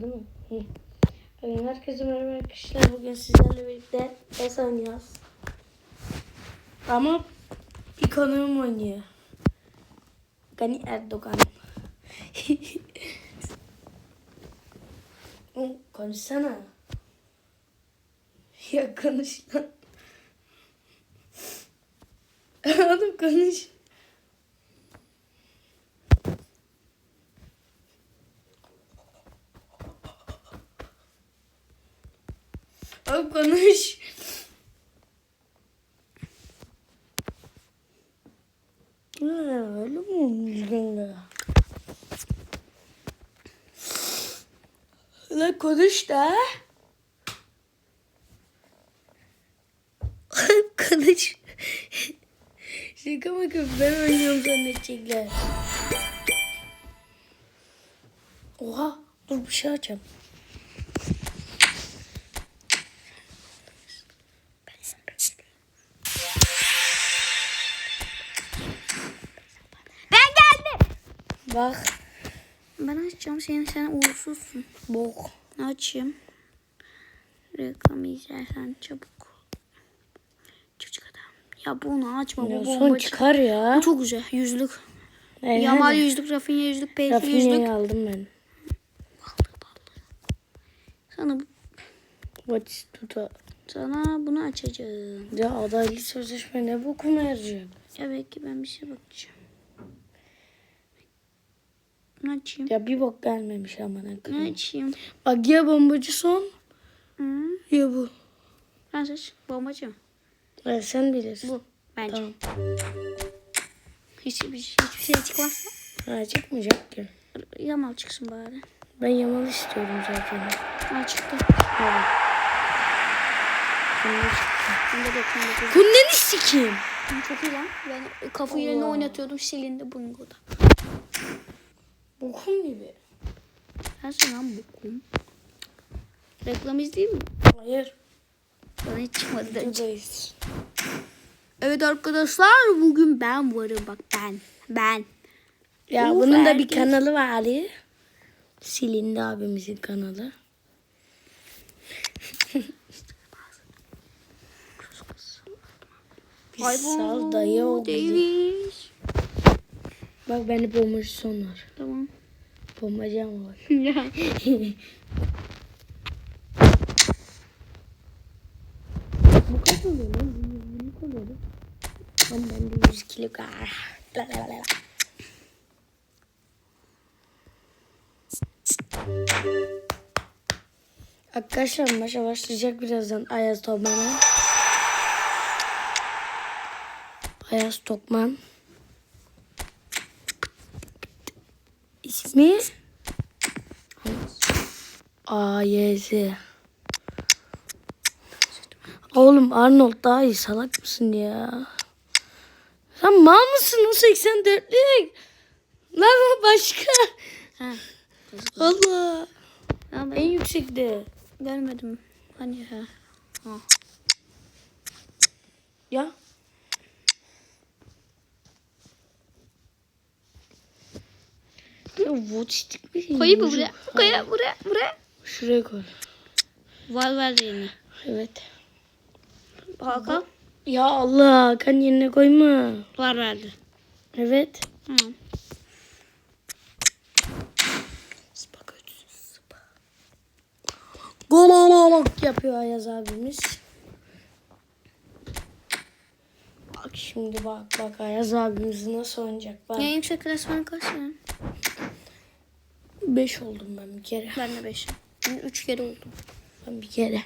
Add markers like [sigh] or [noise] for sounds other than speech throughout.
değil mi? Bugün herkese merhaba arkadaşlar. Bugün sizlerle birlikte PES oynuyoruz. Ama bir konuğum oynuyor. Gani Erdoğan. [laughs] Konuşsana. Ya konuş lan. [laughs] Oğlum konuş. Oğlum konuş. Öyle mi olmuş? Lan konuş da. konuş. Şaka kız? Ben oynuyorum zannedecekler. Oha. Dur bir şey açacağım. Bak. Ben açacağım seni sen uğursuzsun. Bok. Açayım. Reklamı izlersen çabuk. Çocuk adam. Ya bunu açma Ya bu son bomba. çıkar ya. Bu çok güzel. Yüzlük. Evet, Yamal yüzlük, Rafinha yüzlük, Peyki yüzlük. Rafinha'yı aldım ben. Sana bu- What's tuta? sana bunu açacağım. Ya adaylı sözleşme ne bokum verecek? Ya belki ben bir şey bakacağım. Ne açayım? Ya bir bok gelmemiş aman Ne akıllı. açayım? Bak ya bombacı son Hı? ya bu. Ben seç. Bombacı mı? Evet, sen bilirsin. Bu. Bence. Tamam. Hiçbir, hiçbir şey çıkmazsa Ha, çıkmayacak ki. Yamal çıksın bari. Ben Yamal istiyorum zaten. Ha çıktı. Evet. Şimdi çıktı. Bunda 99. Kunneni sikeyim. Çok iyi lan. Ben kafa yerine oynatıyordum silindi bungoda. Bokum gibi. Sensin lan bokum. Reklam izleyeyim mi? Hayır. Bana hiç çıkmadı da. Buradayız. Evet arkadaşlar bugün ben varım bak ben. Ben. Ya Uf, bunun da bir kanalı var Ali. Silindi abimizin kanalı. [laughs] Bir sal dayı oldu. Bak bende bombacı son var. Tamam. Bombacı ama. [laughs] Ya. Bu kaç oluyor lan? 120 oluyor lan. Lan bende 100 kilo. La la la la. Arkadaşlar maça başlayacak birazdan Ayaz Tokman'a. Ayaz Tokman. İsmi AYZ. Oğlum Arnold daha iyi salak mısın ya? Sen mal mısın o 84'lük? Lan başka. Ha. Allah. Ya En ben yüksekte. görmedim. Hani ha. Ha. Ya. Ya votistik bir şey. Koyayım mı buraya? Koyayım buraya. Buraya. Şuraya koy. Valverde'ni. Evet. Hakan. Ya Allah Hakan yerine koyma. Valverde. Evet. Tamam. Golololok yapıyor Ayaz abimiz. Bak şimdi bak bak Ayaz abimiz nasıl oynayacak bak. En yüksek klasman kaç yani? 5 oldum ben bir kere. Ben de 5. Ben 3 kere oldum. Ben bir kere.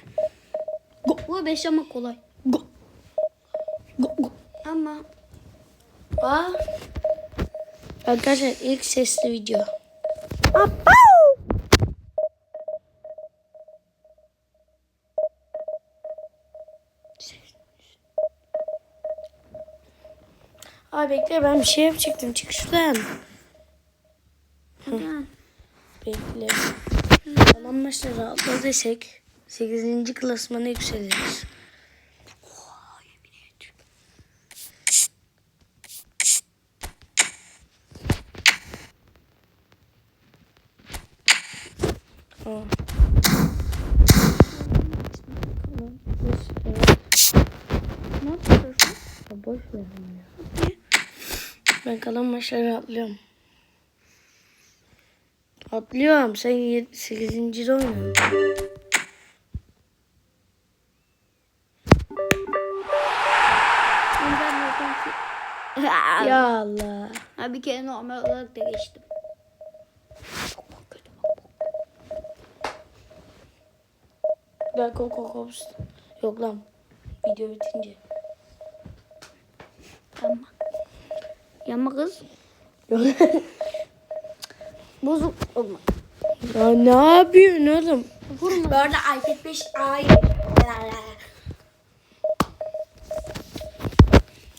Bu 5 ama kolay. Go. Go, go. Ama Aa. Arkadaşlar ilk sesli video. Abi bekle ben bir şey yapacaktım. Çık şuradan. Hadi. Bekle. Falan maçları atla desek 8. klasmana yükseliriz. Tamam. Ne yapıyorsun? Ya Boş ver onu ya. Ben kalan maçları atlıyorum. Atlıyorum. Sen 8. de oynuyorsun. Ben ya. Allah. Ha, bir kere normal olarak da geçtim. Gel Coco Cops. Yok lan. Video bitince. Yanma. Yanma kız. Yok. [laughs] Bozuk olma. ya ne yapıyorsun oğlum? Vurma. Bu arada iPad 5 ay.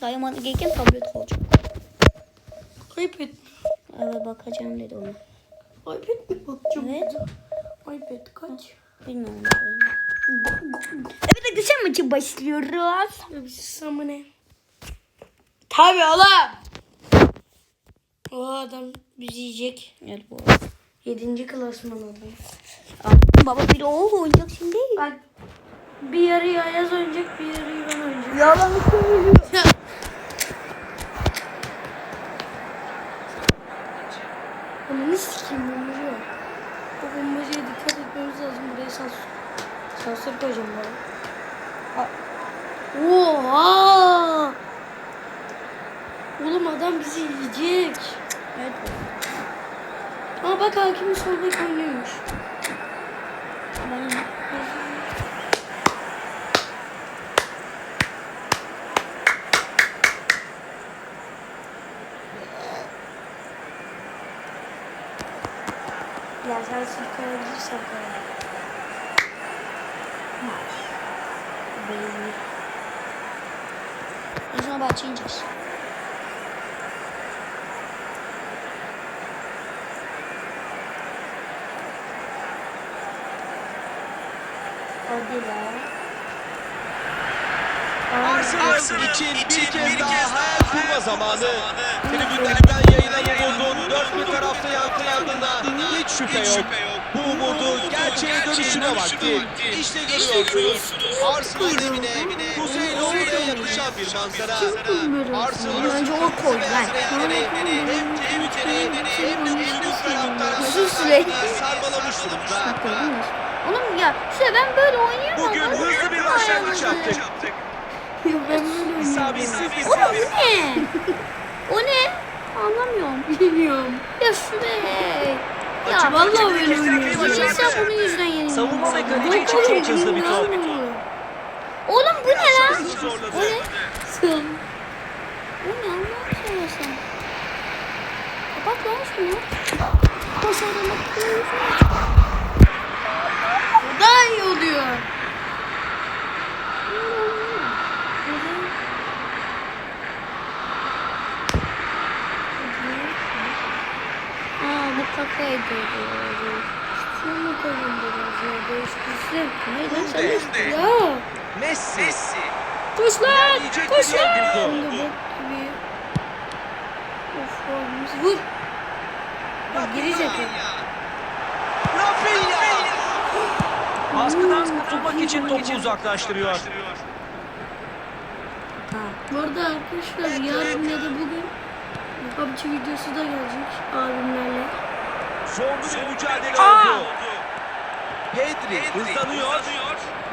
Dayanmadı gelirken tablet olacak. iPad. Evet bakacağım dedi ona. iPad mi bakacağım? Evet. iPad kaç? Bilmiyorum. Evet arkadaşlar maçı başlıyoruz. Ya bir susam mı ne? Tabii oğlum. O adam bizi yiyecek. Evet bu. Yedinci klasman adam. Baba bir o oynayacak şimdi. Bak bir yarıyı Ayaz oynayacak bir yarıyı ben oynayacağım. Yalan söylüyor. [laughs] Ananı sikeyim bombacı var. O bombacıya dikkat etmemiz lazım. Buraya sas sansür koyacağım bana. Oha! Oğlum adam bizi yiyecek. Evet. Ama bak hakimin sol bek oynuyormuş. Ben Ya sen sıkılabilirsen koy. Baby. en sonra bahçe ineceğiz. Hadi lan. Arsenal için bir kez daha hayal kurma zamanı. Umudun dört bir yankılandığında hiç şüphe yok. Bu umudu gerçeğe dönüşüme vakti. İşte görüyorsunuz. Arsenal evine, Kuzey Londra'ya yakışan bir manzara. Arsenal'ın Bence o koy lan. hem tribünleri hem de Sus Süleyman. sarmalamış durumda. Oğlum ya işte ben böyle oynayamam. Bugün hızlı bir başlangıç yaptık. Ya ben böyle bir Oğlum ne? o ne? [laughs] Anlamıyorum. [laughs] Bilmiyorum. Ya şuraya. Ya Vallahi böyle oynuyorum. Neyse bunun yüzünden yenildim. Savunma ve kaleci için çok hızlı bir top. Oğlum bu ne lan? O ne? Sığın. Bu ne Allah'ını seversen. Kapat lan şunu. Başarılı. Daha iyi oluyor. Aa kakaydı. Şunu biraz ya. Değiştirsin. Ya. Messi. Koş lan. Koş lan. Şimdi bok gibi. Of olmuş. Vur. Girecek ya. Rafinha. Baskıdan kurtulmak için topu uzaklaştırıyor. Bu arada arkadaşlar yarın ya da bugün PUBG videosu da gelecek abimlerle. Zorlu bir mücadele oldu. Pedri hızlanıyor.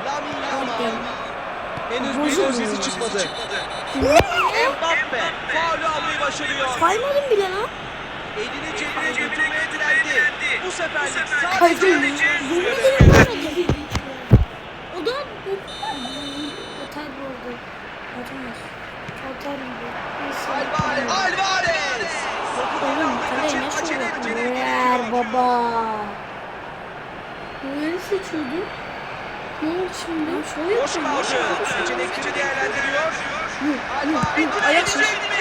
Lamine Yamal. Henüz bir gol sesi çıkmadı. Mbappe faulü almayı başarıyor. Saymadım bile lan. Elini cebine götürmeye direndi. Bu seferlik sadece Kaydı. sadece O da atar bu arada. Atamaz. Atar gibi. Nasıl? Alvarez. Alvarez. Topu Oğlum kullanmak kaleye için ne acele şov acele yapıyor? Ver etmek baba. Nereye seçiyordun? Ne oldu şimdi? Şöyle Boş yapalım. kaldı. Seçenekleri değerlendiriyor. Alvarez. Ayak edecek mi?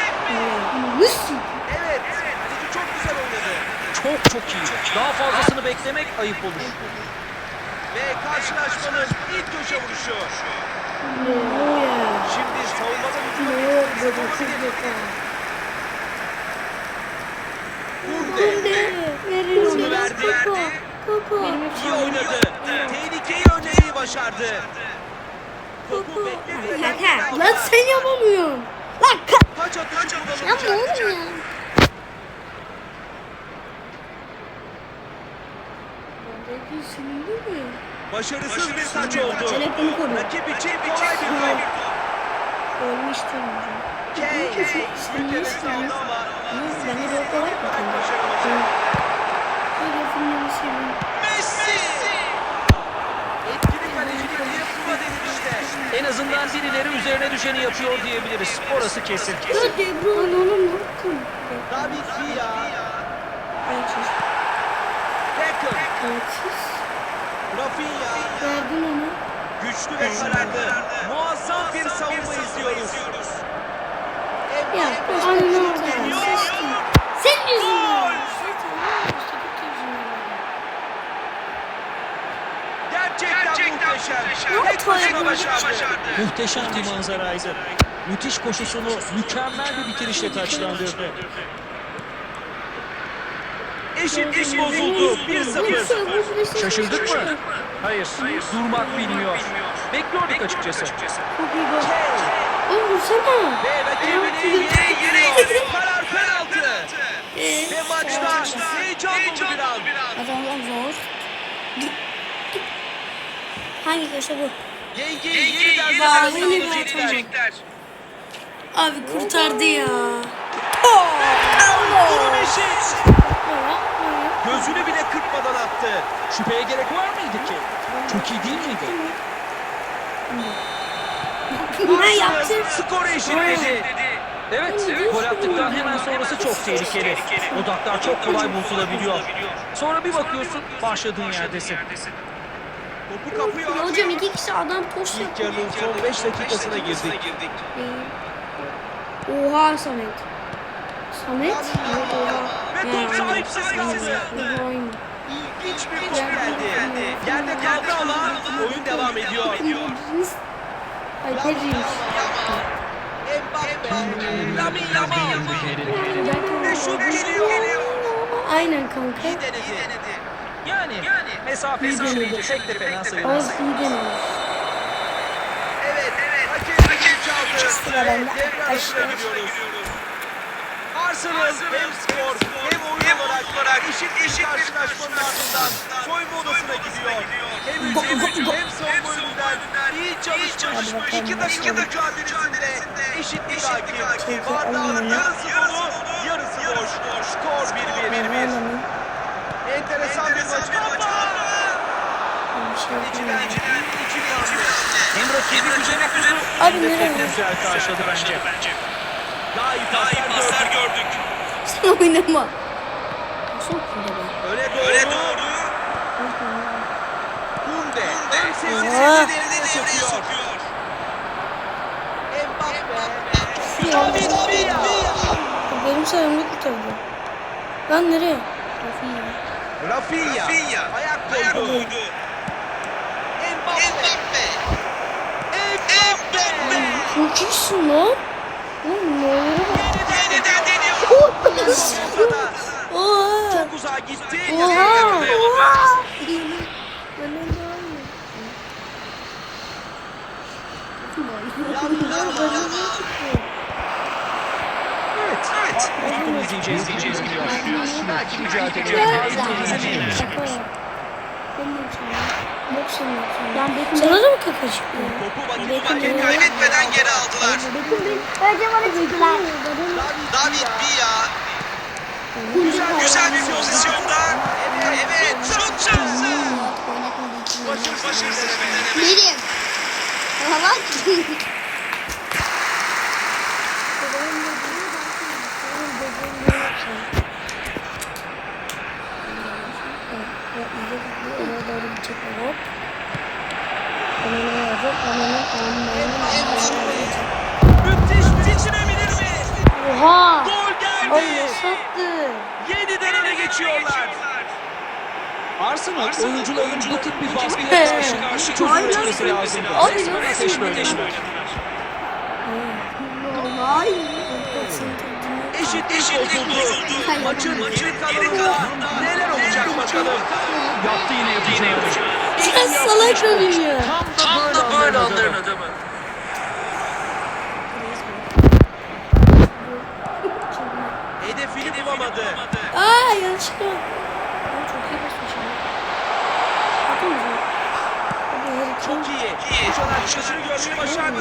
Nasıl? Evet. Kaleci çok güzel oynadı. Çok çok iyi. Daha fazlasını beklemek ayıp olur. Ve karşılaşmanın ilk köşe vuruşu. Şimdi savunmada. Kunde. Onu. verdi. İyi oynadı. Tehlikeyi önlemeyi başardı. Topu bekledi. Lan sen yapamıyorsun. Lan ka- Taç atışı Yapma kullanılacak. oğlum ya. Mi? Başarısız bir taç oldu. Telefonu koru. Rakip için kolay bir gol. Ölmüştüm hocam. Bir kere saldı ama Ben de yok olarak bakıyorum. başaramadı. Böyle filmleri seviyorum. Messi! Etkili kalecilik diye buna denir işte. En azından birileri üzerine düşeni yapıyor diyebiliriz. Orası kesin. Ya De Bruyne oğlum ne yaptın? David Villa. Ayaksız. Beckham. Ayaksız. Rafinha. Verdin onu. Güçlü ve kararlı. Muazzam bir savunma izliyoruz. Ya anne geliyor. Senin yüzünden. Gerçekten, muhteşem. Tek başına başardı. Muhteşem bir manzaraydı. Müthiş koşusunu mükemmel bir bitirişle taçlandırdı. Eşitlik bozuldu. 1-0. Şaşırdık mı? Hayır. Durmak bilmiyor. Bekliyorduk açıkçası. Çok iyi gol. Oğlum vursana. Ve rakibini yere yere karar penaltı. Ve maçta heyecan bir an. Adamlar zor. Hangi köşe bu? Yengeyi yeniden bir üzereydiler. Abi kurtardı ya. Durum eşit. Gözünü bile kırpmadan attı. Şüpheye gerek var mıydı ki? Çok iyi değil miydi? Ne yaptın? Skor eşitledi. Evet, gol attıktan hemen sonrası çok tehlikeli. Odaklar çok kolay bozulabiliyor. Sonra bir bakıyorsun başladığın yerdesin. Topu kapıyor. Hocam iki kişi adam poş İlk yarının son 5 dakikasına girdik. Oha Samet. Samet? Evet. Bu aynı. İlginç bir gol geldi. Yerde kaldı ama oyun devam ediyor. Ay Pedri'ymiş. Mbappe, Lamine Yamal ve şut geliyor. Aynen kanka. İyi denedi. Yani mesafesi düşününce pek de fena sayılmaz. Az iyi denemiş. Evet, hakem hakem çaldı. Devre arasına giriyoruz. Arsenal hem skor hem oyun olarak eşit bir karşılaşmanın ardından soyunma odasına gidiyor. Hem hücum hem savunma yönünden iyi çalışmış iki dakika mücadelesinde eşitlik hakim. Bardağın yarısı dolu, yarısı boş. Skor 1-1. Enteresan bir maç. İçinden iki kanlı. Hem rakibi güzel okudu Abi güzel karşıladı bence. Daha iyi paslar gördük. Sen oynama. Nasıl okuyun? Öne doğru. Öne doğru. Kunde. Hem sevgisini devreye sokuyor. Mbappe. David Villa. Benim sayemde kurtardı. Lan nereye? Rafinha. Ayak koydu. Mbappe. Mbappe. Çok iyisin lan. Yeniden deniyor. Oha. Çok uzağa gitti. Oha. Yakalayamadı. Evet. Evet. Tutum izleyeceğiz diyeceğiz biliyor. Belki mücadele edeceğiz. Ben Sana da mı kaka çıktı? Topu vakit vakit kaybetmeden geri aldılar. Önce bana çıktılar. David Villa. Güzel, güzel bir pozisyonda. Evet. Şut şansı. Başır başır deneme. Benim. Ama bak. Müthiş bitirebilir mi? Oha. Gol geldi. Allah sattı. Yeniden öne geçiyorlar. Arsenal oyuncuların bu tip bir baskıya karşı karşı uçması lazım. Resmen ateş böyle. Eşitlik bozuldu. Maçın geri kalanında olacak bakalım. atacağını. Sen salak mısın ya? Tam da böyle anların adamı. Hedefini bulamadı. Aa yanlışlıkla. Çok iyi basmışım. Bakın mı? Çok iyi. Koşan arkadaşını görmeyi başardı.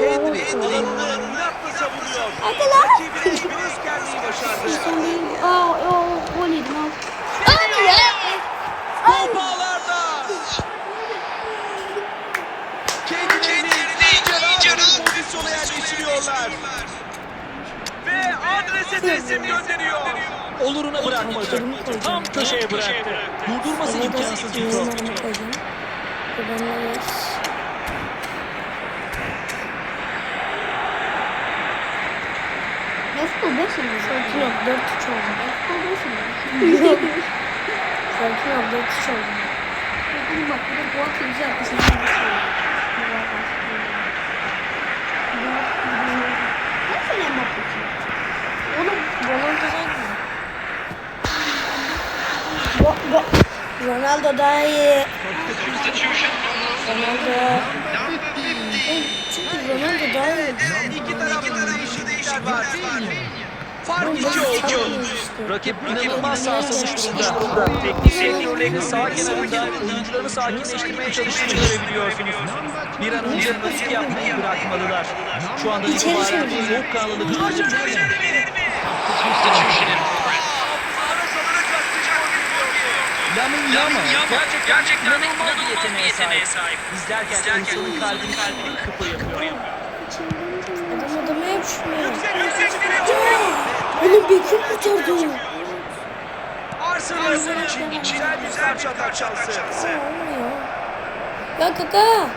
Pedri inatla savunuyor. Rakibine bir iskerliği başardı. Aa, aa, yerleştiriyorlar. Ve adrese teslim gönderiyor. Oluruna bırakmadı. Tam köşeye bıraktı. Durdurması imkansız bir top. Nasıl beş mi? Sakin ol. 4 3 oldu. Nasıl beş mi? Yok. Sakin ol. 4 3 oldu. Bakın bak bir de bu atı güzel atmışsın. Nasıl en bakıyorsun? Oğlum balon kazandı. Bo bo Ronaldo daha iyi. Ronaldo. Çünkü Ronaldo daha iyi. İki tarafta da eşitlikler var. Fark Oğlum iki ben oldu. saçmalıyım işte. Rakip inanılmaz sarsılmış durumda. Teknik direktörlerin sağ kenarında oyuncularını sakinleştirmeye çalıştığını görebiliyorsunuz. Bir an önce panik yapmayı bırakmalılar. Şu andan İçeri itibaren çevir. soğukkanlılık harcamayı Lamin Yama gerçekten, inanılmaz bir yeteneğe sahip. İzlerken insanın kalbini kalbini kıpır yapıyor. Adam adamı şuraya. Oğlum Bekir kurtardı. Arsenal için güzel bir atak şansı. Ya kaka.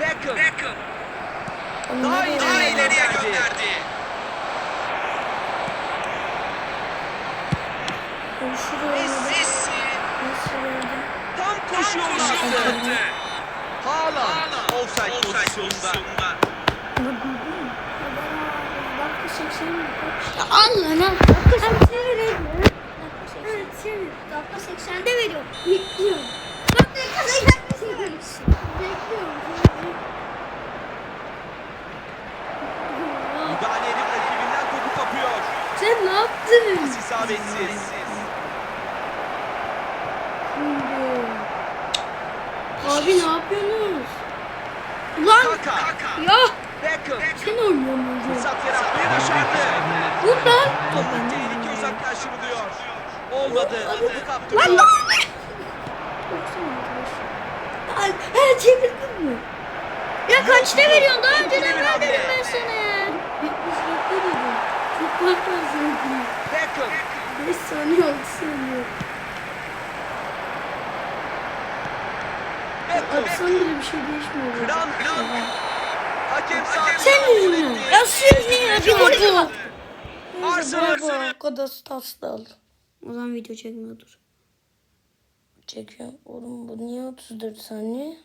Beckham daha ileriye gönderdi. Ben şuraya oynadım. Messi tam koşuyor şimdi. Haaland offside pozisyonunda. Dakika 80 mi? Ya al lan al. Dakika 80'de veriyor. Dakika 80. Dakika 80'de veriyor. Bekliyorum. Bak dakika 80'de veriyor. Bekliyorum. Müdahale edip rakibinden topu kapıyor. Sen ne yaptın? Pas isabetsiz. Abi ne yapıyorsunuz? Ulan Kaka, ya Sen oynuyorsun. fırsat yaratmayı başardı. Burada. Topun tehlike uzaklaştırılıyor. Olmadı. Topu kaptı. lan lan. Ay, he çevirdin mi? Ya kaçta veriyorsun? Daha önceden ver dedim ben sana. 74'te dedim. Çok. Beckham 5 saniye 6 saniye. Atsan bile bir şey değişmiyor. Kıran Hakem saati. Sen yüzünden. Ya siz niye yapıyorsun? Arsenal. Arsenal. O kadar stats da al. O zaman video çekmiyordur. Çekiyor. Oğlum bu niye 34 saniye?